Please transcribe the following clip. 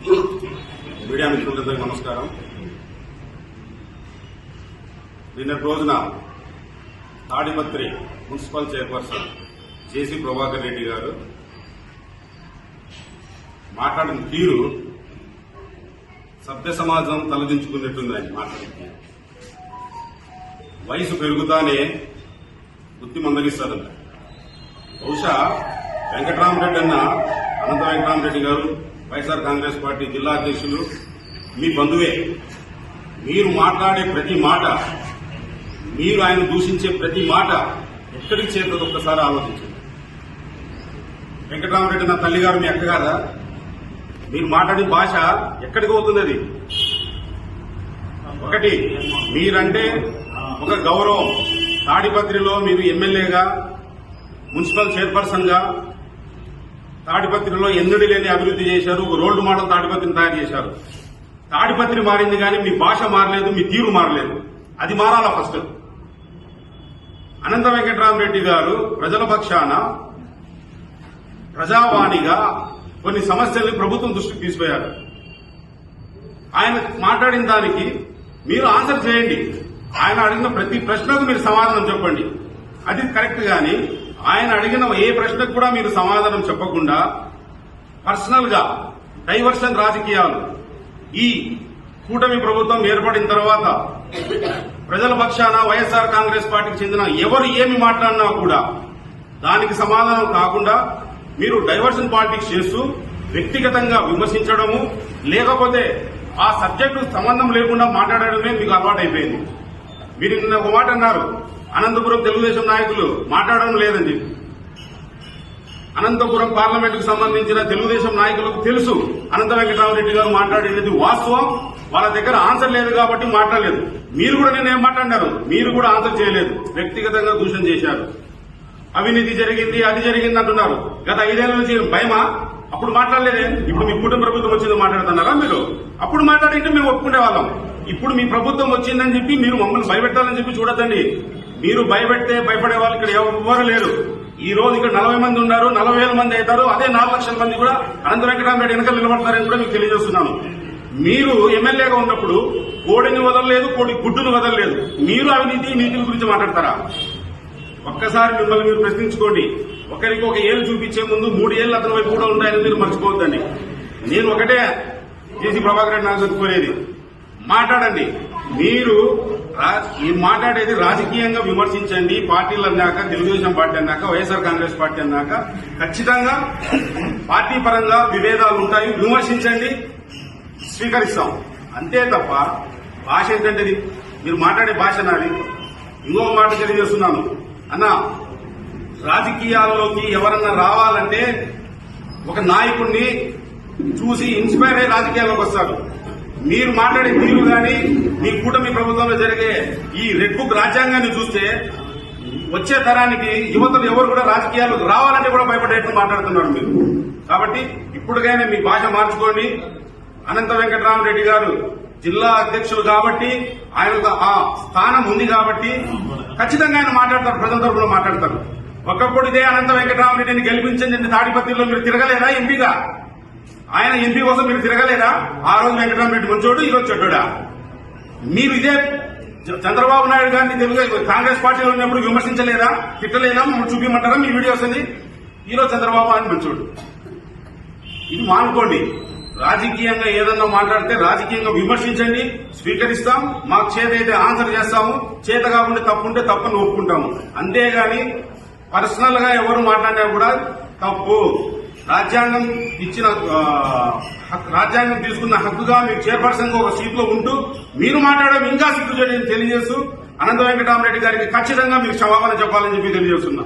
Media మిత్రులందరికీ నమస్కారం నిన్నటి రోజున Tadipatri municipal chairperson JC Prabhakar Reddy గారు మాట్లాడిన తీరు సభ్య సమాజం తలదించుకున్నట్టుంది ఆయన మాట్లాడిన తీరు. వయసు పెరుగుతానే బుద్ధి మందగిస్తారంట బహుశా వెంకటరామరెడ్డి అన్న అనంత వెంకటరామరెడ్డి గారు వైఎస్ఆర్ కాంగ్రెస్ పార్టీ జిల్లా అధ్యక్షులు మీ బంధువే. మీరు మాట్లాడే ప్రతి మాట మీరు ఆయన దూషించే ప్రతి మాట ఎక్కడికి చేరుతుంది ఒక్కసారి ఆలోచించండి. వెంకటరామరెడ్డి నా తల్లిగారు మీ అక్కగారా? మీరు మాట్లాడే భాష ఎక్కడికి పోతుంది అది? ఒకటి మీరంటే ఒక గౌరవం. తాడిపత్రిలో మీరు ఎమ్మెల్యేగా మున్సిపల్ చైర్పర్సన్గా తాడిపత్రిలో ఎన్నడూ లేని అభివృద్ధి చేశారు ఒక రోడ్డు మోడల్ తాడిపత్రిని తయారు చేశారు. తాడిపత్రి మారింది కానీ మీ భాష మారలేదు మీ తీరు మారలేదు. అది మారాలా ఫస్ట్. అనంత వెంకటరామరెడ్డి గారు ప్రజల పక్షాన ప్రజావాణిగా కొన్ని సమస్యల్ని ప్రభుత్వం దృష్టికి తీసిపోయారు ఆయన మాట్లాడిన దానికి మీరు ఆన్సర్ చేయండి. ఆయన అడిగిన ప్రతి ప్రశ్నకు మీరు సమాధానం చెప్పండి. అది కరెక్ట్ గాని ఆయన అడిగిన ఏ ప్రశ్నకు కూడా మీరు సమాధానం చెప్పకుండా పర్సనల్గా డైవర్షన్ రాజకీయాలు ఈ కూటమి ప్రభుత్వం ఏర్పడిన తర్వాత ప్రజల పక్షాన వైఎస్ఆర్ కాంగ్రెస్ పార్టీకి చెందిన ఎవరు ఏమి మాట్లాడినా కూడా దానికి సమాధానం కాకుండా మీరు డైవర్షన్ పాలిటిక్స్ చేస్తూ వ్యక్తిగతంగా విమర్శించడము లేకపోతే ఆ సబ్జెక్టు సంబంధం లేకుండా మాట్లాడడమే మీకు అలవాటైపోయింది. మీరు నిన్న ఒక మాట అన్నారు అనంతపురం తెలుగుదేశం నాయకులు మాట్లాడడం లేదని చెప్పి అనంతపురం పార్లమెంటుకు సంబంధించిన తెలుగుదేశం నాయకులకు తెలుసు. అనంత వెంకటరామరెడ్డి గారు మాట్లాడేది వాస్తవం. వాళ్ళ దగ్గర ఆన్సర్ లేదు కాబట్టి మాట్లాడలేదు. మీరు కూడా నేను ఏం మాట్లాడినారు మీరు కూడా ఆన్సర్ చేయలేదు. వ్యక్తిగతంగా దూషణ చేశారు. అవినీతి జరిగింది అది జరిగింది అంటున్నారు. గత ఐదేళ్ళ నుంచి భయమా? అప్పుడు మాట్లాడలేదే. ఇప్పుడు మీ కుటుంబ ప్రభుత్వం వచ్చింది మాట్లాడుతున్నారా మీరు? అప్పుడు మాట్లాడింటే మేము ఒప్పుకునే వాళ్ళం. ఇప్పుడు మీ ప్రభుత్వం వచ్చిందని చెప్పి మీరు మమ్మల్ని భయపెట్టాలని చెప్పి చూడద్దండి. మీరు భయపెడితే భయపడే వాళ్ళు ఇక్కడ ఎవరు లేరు. ఈ రోజు ఇక్కడ నలభై మంది ఉన్నారు నలభై వేల మంది అవుతారు అదే నాలుగు లక్షల మంది కూడా అనంత వెంకటరామరెడ్డి వెనక నిలబడతారని కూడా మీకు తెలియజేస్తున్నాను. మీరు ఎమ్మెల్యేగా ఉన్నప్పుడు కోడిని వదలలేదు కోడి గుడ్డును వదలలేదు. మీరు అవినీతి నీతి గురించి మాట్లాడతారా? ఒక్కసారి మిమ్మల్ని మీరు ప్రశ్నించుకోండి. ఒకరికి ఒక ఏళ్ళు చూపించే ముందు మూడు ఏళ్ళు అతని వైపు కూడా ఉంటాయని మీరు మర్చిపోవద్దండి. నేను ఒకటే జేసీ ప్రభాకర్ రెడ్డి నాకు కోరేది మాట్లాడండి. మీరు మాట్లాడేది రాజకీయంగా విమర్శించండి. పార్టీలు అన్నాక తెలుగుదేశం పార్టీ అన్నాక వైఎస్ఆర్ కాంగ్రెస్ పార్టీ అన్నాక ఖచ్చితంగా పార్టీ పరంగా విభేదాలు ఉంటాయి. విమర్శించండి. స్వీకరిస్తాం. అంతే తప్ప భాష ఏంటంటే మీరు మాట్లాడే భాష నాది. ఇంకొక మాట తెలియజేస్తున్నాను. అన్న రాజకీయాల్లోకి ఎవరన్నా రావాలంటే ఒక నాయకుడిని చూసి ఇన్స్పైర్ అయ్యి రాజకీయాల్లోకి వస్తారు. మీరు మాట్లాడే తీరు కానీ మీ కూటమి ప్రభుత్వంలో జరిగే ఈ రెడ్ బుక్ రాజ్యాంగాన్ని చూస్తే వచ్చే తరానికి యువతలు ఎవరు కూడా రాజకీయాలు రావాలంటే కూడా భయపడేట్టు మాట్లాడుతున్నారు మీరు. కాబట్టి ఇప్పటికైనా మీ భాష మార్చుకోండి. అనంత వెంకటరామరెడ్డి గారు జిల్లా అధ్యక్షులు కాబట్టి ఆయన ఆ స్థానం ఉంది కాబట్టి ఖచ్చితంగా ఆయన మాట్లాడతారు ప్రజల తరఫున మాట్లాడతారు. ఒకప్పుడు ఇదే అనంత వెంకటరామరెడ్డిని గెలిపించండి తాడిపత్రిలో మీరు తిరగలేదా ఎంపీగా? ఆయన ఎంపీ కోసం మీరు తిరగలేరా ఆ రోజు వెంకటరామరెడ్డి మంచోడు ఈరోజు రోజు చెడ్డోడా? మీరు ఇదే చంద్రబాబు నాయుడు గారిని తెలుగు కాంగ్రెస్ పార్టీలో ఉన్నప్పుడు విమర్శించలేరా తిట్టలేదా? మమ్మల్ని చూపించమంటారా మీ వీడియోస్ అని ఈరోజు చంద్రబాబు అని మంచోడు. ఇది మానుకోండి. రాజకీయంగా ఏదన్నా మాట్లాడితే రాజకీయంగా విమర్శించండి స్వీకరిస్తాం మాకు చేతైతే ఆన్సర్ చేస్తాము చేత కాకుండా తప్పుంటే తప్పని ఒప్పుకుంటాము. అంతేగాని పర్సనల్గా ఎవరు మాట్లాడినా కూడా తప్పు. రాజ్యాంగం ఇచ్చిన రాజ్యాంగం తీసుకున్న హక్కుగా మీరు చైర్పర్సన్గా ఒక సీట్లో ఉంటూ మీరు మాట్లాడడం ఇంకా సిగ్గు తెలియజేస్తూ అనంత వెంకటరామరెడ్డి గారికి ఖచ్చితంగా మీకు క్షమాపణ చెప్పాలని చెప్పి తెలియజేస్తున్నా.